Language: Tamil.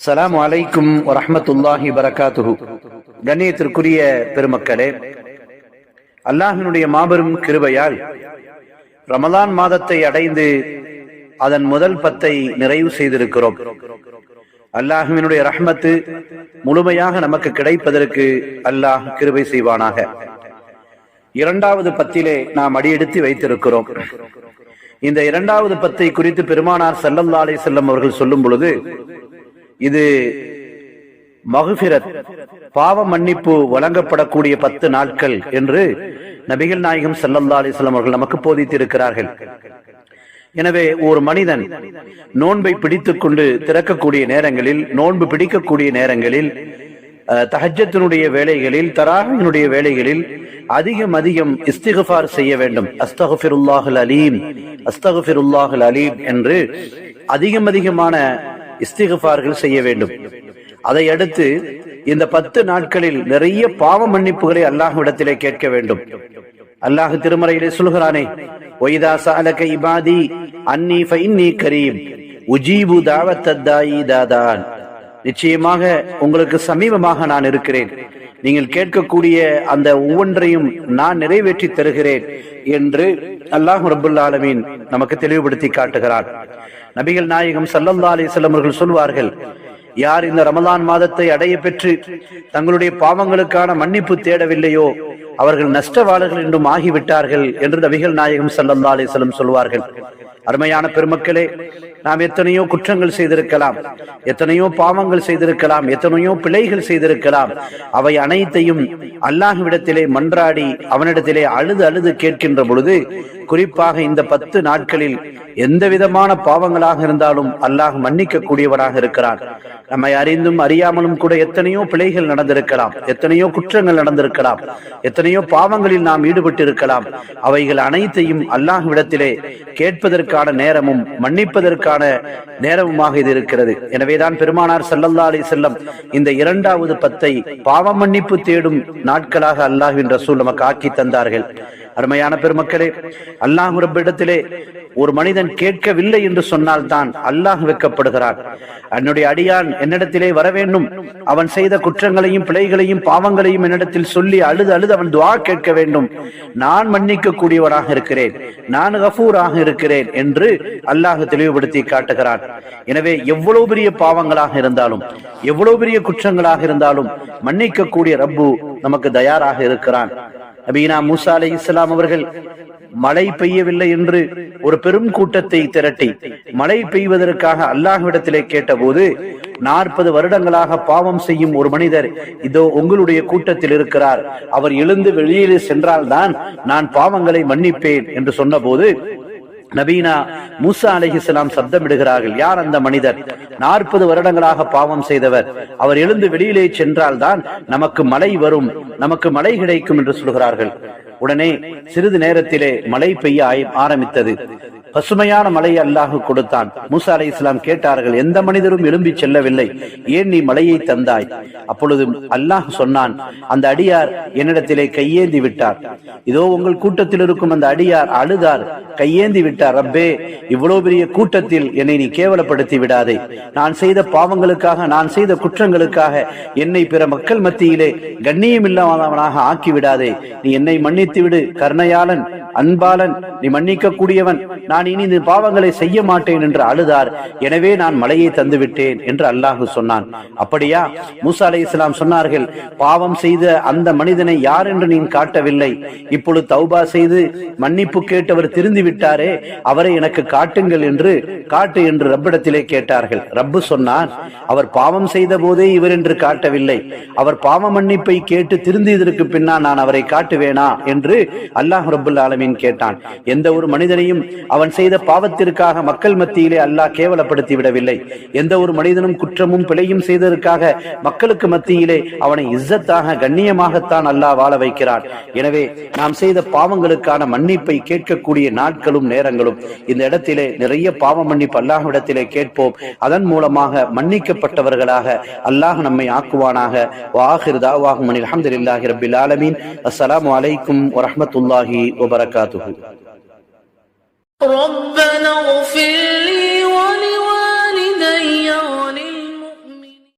சலாம் அலைக்கும் வரமத்துல்லாஹி வரகாத்துஹு. கண்ணியத்திற்குரிய பெருமக்களே அல்லாஹினுடைய மாபெரும் கிருபையால் ரமலான் மாதத்தை அடைந்து அதன் முதல் பத்தை நிறைவு செய்திருக்கிறோம். அல்லாஹுவினுடைய ரஹ்மத்து முழுமையாக நமக்கு கிடைப்பதற்கு அல்லாஹ் கிருபை செய்வானாக. இரண்டாவது பத்திலே நாம் அடியெடுத்து வைத்திருக்கிறோம். இந்த இரண்டாவது பத்தை குறித்து பெருமானார் ஸல்லல்லாஹு அலைஹி செல்லம் அவர்கள் சொல்லும் பொழுது இது மகுஃபிரத் பாவ மன்னிப்பு வழங்கப்படக்கூடிய பத்து நாட்கள் என்று நபிகள் நாயகம் ஸல்லல்லாஹு அலைஹி அவர்கள் நமக்கு போதித்திருக்கிறார்கள். எனவே ஒரு மனிதன் நோன்பை பிடித்துக் கொண்டு திறக்கக்கூடிய நேரங்களில் நோன்பு பிடிக்கக்கூடிய நேரங்களில் அஹ், வேலைகளில் தராகினுடைய வேலைகளில் அதிகம் அதிகம் இஸ்திகஃபார் செய்ய வேண்டும். அஸ்தகஃபிருல்லாஹுல் அலீம் அஸ்தகஃபிருல்லாஹுல் அலீம் என்று அதிகம் அதிகமான இஸ்திகஃபார்கள் செய்ய வேண்டும். அதை அடுத்து இந்த பத்து நாட்களில் நிறைய பாவ மன்னிப்புகளை அல்லாஹ்விடத்திலே கேட்க வேண்டும். அல்லாஹ் திருமறையிலே சொல்கிறானே ஒய்தா சஅலக இபாதி அன்னி ஃபஇன்னி கரீம் உஜீபு தாவத்தத்தாயி தாதான். நிச்சயமாக உங்களுக்கு சமீபமாக நான் இருக்கிறேன். நீங்கள் கேட்கக்கூடிய அந்த ஒவ்வொன்றையும் நான் நிறைவேற்றி தருகிறேன் என்று அல்லாஹ் ரபுல்லா ஆலமீன் நமக்கு தெளிவுபடுத்தி காட்டுகிறான் நபிகள் நாயகம் சல்லல்லா அலிசல்லம் அவர்கள் சொல்வார்கள் யார் இந்த ரமலான் மாதத்தை அடைய பெற்று தங்களுடைய பாவங்களுக்கான மன்னிப்பு தேடவில்லையோ அவர்கள் நஷ்டவாளர்கள் என்றும் ஆகிவிட்டார்கள் என்று நபிகள் நாயகம் சல்லல்லா அலிஸ்லம் சொல்வார்கள். அருமையான பெருமக்களே நாம் எத்தனையோ குற்றங்கள் செய்திருக்கலாம். எத்தனையோ பாவங்கள் செய்திருக்கலாம். எத்தனையோ பிழைகள் செய்திருக்கலாம். அவை அனைத்தையும் அல்லாஹ்விடத்திலே மன்றாடி அவனிடத்திலே அழுது அழுது கேட்கின்ற பொழுது குறிப்பாக இந்த பத்து நாட்களில் எந்த விதமான பாவங்களாக இருந்தாலும் அல்லாஹ் மன்னிக்க கூடியவராக இருக்கிறான். நம்மை அறிந்தும் அறியாமலும் கூட எத்தனையோ பிழைகள் நடந்திருக்கலாம். எத்தனையோ குற்றங்கள் நடந்திருக்கலாம். எத்தனையோ பாவங்களில் நாம் ஈடுபட்டு இருக்கலாம் அவைகள் அனைத்தையும் அல்லாஹ்விடத்திலே கேட்பதற்கான நேரமும் மன்னிப்பதற்கான நேரமுமாக இது இருக்கிறது. எனவேதான் பெருமானார் செல்லல்லா அலி செல்லம் இந்த இரண்டாவது பத்தை பாவ மன்னிப்பு தேடும் நாட்களாக அல்லாஹ்வின் ரசூல் நமக்கு ஆக்கி தந்தார்கள். அருமையான பெருமக்களே அல்லாஹ் ரப்பிடத்திலே ஒரு மனிதன் கேட்கவில்லை என்று சொன்னால் தான் அல்லாஹ் வெட்கப்படுகிறான் என்னுடைய அடியான் என்னிடத்திலே வர வேண்டும். அவன் செய்த குற்றங்களையும் பிழைகளையும் பாவங்களையும் என்னிடத்தில் சொல்லி அழுது அழுது அவன் துவா கேட்க வேண்டும். நான் மன்னிக்க கூடியவனாக இருக்கிறேன். நான் கஃபூராக இருக்கிறேன் என்று அல்லாஹ் தெளிவுபடுத்தி காட்டுகிறான். எனவே எவ்வளவு பெரிய பாவங்களாக இருந்தாலும் எவ்வளவு பெரிய குற்றங்களாக இருந்தாலும் மன்னிக்க கூடிய ரப்பு நமக்கு தயாராக இருக்கிறான். நபீனா மூசா அலை இஸ்லாம் அவர்கள் மழை பெய்யவில்லை என்று ஒரு பெரும் கூட்டத்தை திரட்டி மழை பெய்வதற்காக அல்லாஹ்விடத்திலே கேட்டபோது நாற்பது வருடங்களாக பாவம் செய்யும் ஒரு மனிதர் இதோ உங்களுடைய கூட்டத்தில் இருக்கிறார். அவர் எழுந்து வெளியே சென்றால்தான் நான் பாவங்களை மன்னிப்பேன் என்று சொன்னபோது நபீனா மூசா அலிஹிஸ்லாம் சப்தமிடுகிறார்கள் யார் அந்த மனிதர்? நாற்பது வருடங்களாக பாவம் செய்தவர். அவர் எழுந்து வெளியிலே சென்றால்தான் நமக்கு மழை வரும் நமக்கு மழை கிடைக்கும் என்று சொல்கிறார்கள். உடனே சிறிது நேரத்திலே மழை பெய்ய ஆய- ஆரம்பித்தது. பசுமையான மலையை அல்லாஹ் கொடுத்தான். மூசா அலை இஸ்லாம் கேட்டார்கள் எந்த மனிதரும் எழும்பி செல்லவில்லை. ஏன் நீ மலையை தந்தாய்? அப்பொழுது அல்லாஹ் சொன்னான் அந்த அடியார் என்னிடத்திலே கையேந்தி விட்டார். இதோ உங்கள் கூட்டத்தில் இருக்கும் அந்த அடியார் அழுதார். கையேந்தி விட்டார். ரப்பே இவ்வளவு பெரிய கூட்டத்தில் என்னை நீ கேவலப்படுத்தி விடாதே. நான் செய்த பாவங்களுக்காக நான் செய்த குற்றங்களுக்காக என்னை பிற மக்கள் மத்தியிலே கண்ணியமில்லாதவனாக ஆக்கி விடாதே. நீ என்னை மன்னித்து விடு கருணையாளன். அன்பாளன் நீ மன்னிக்க கூடியவன் நான் இனி இந்த பாவங்களை செய்ய மாட்டேன் என்று அழுதார். எனவே நான் மலையை தந்து விட்டேன் என்று அல்லாஹு சொன்னான். அப்படியா? மூசா அலை இஸ்லாம் சொன்னார்கள் பாவம் செய்த அந்த மனிதனை யார் என்று நீ காட்டவில்லை. இப்பொழுது தௌபா செய்து மன்னிப்பு கேட்டவர் திருந்தி விட்டாரே அவரை எனக்கு காட்டுங்கள் என்று காட்டு என்று ரப்பிடத்திலே கேட்டார்கள். ரப்பு சொன்னான் அவர் பாவம் செய்த போதே இவர் என்று காட்டவில்லை. அவர் பாவ மன்னிப்பை கேட்டு திருந்தியதற்கு பின்னால் நான் அவரை காட்டுவேனா? என்று அல்லாஹ் ரப்புல் கேட்டான். எந்த ஒரு மனிதனையும் அவன் செய்த பாவத்திற்காக மக்கள் மத்தியிலே அல்லாஹ் கேவலப்படுத்தி விடவில்லை எந்த ஒரு மனிதனும் குற்றமும் பிழையும் செய்ததற்காக மக்களுக்கு மத்தியிலே அவனை இஸ்ஸத்தாக கண்ணியமாகத்தான் அல்லாஹ் வாழ வைக்கிறான். எனவே நாம் செய்த பாவங்களுக்கான மன்னிப்பை கேட்கக்கூடிய நாட்களும் நேரங்களும். இந்த இடத்திலே நிறைய பாவ மன்னிப்பு அல்லாஹ்விடத்திலே கேட்போம். அதன் மூலமாக மன்னிக்கப்பட்டவர்களாக அல்லாஹ் நம்மை ஆக்குவானாக. வாஹிர் தாவாகும் அல்ஹம்துலில்லாஹி ரபில் ஆலமீன். அஸ்லாம் வலைக்கும் வரமத்துல்லாஹி வபரக் وبركاته. ربنا اغفر لي ولوالدي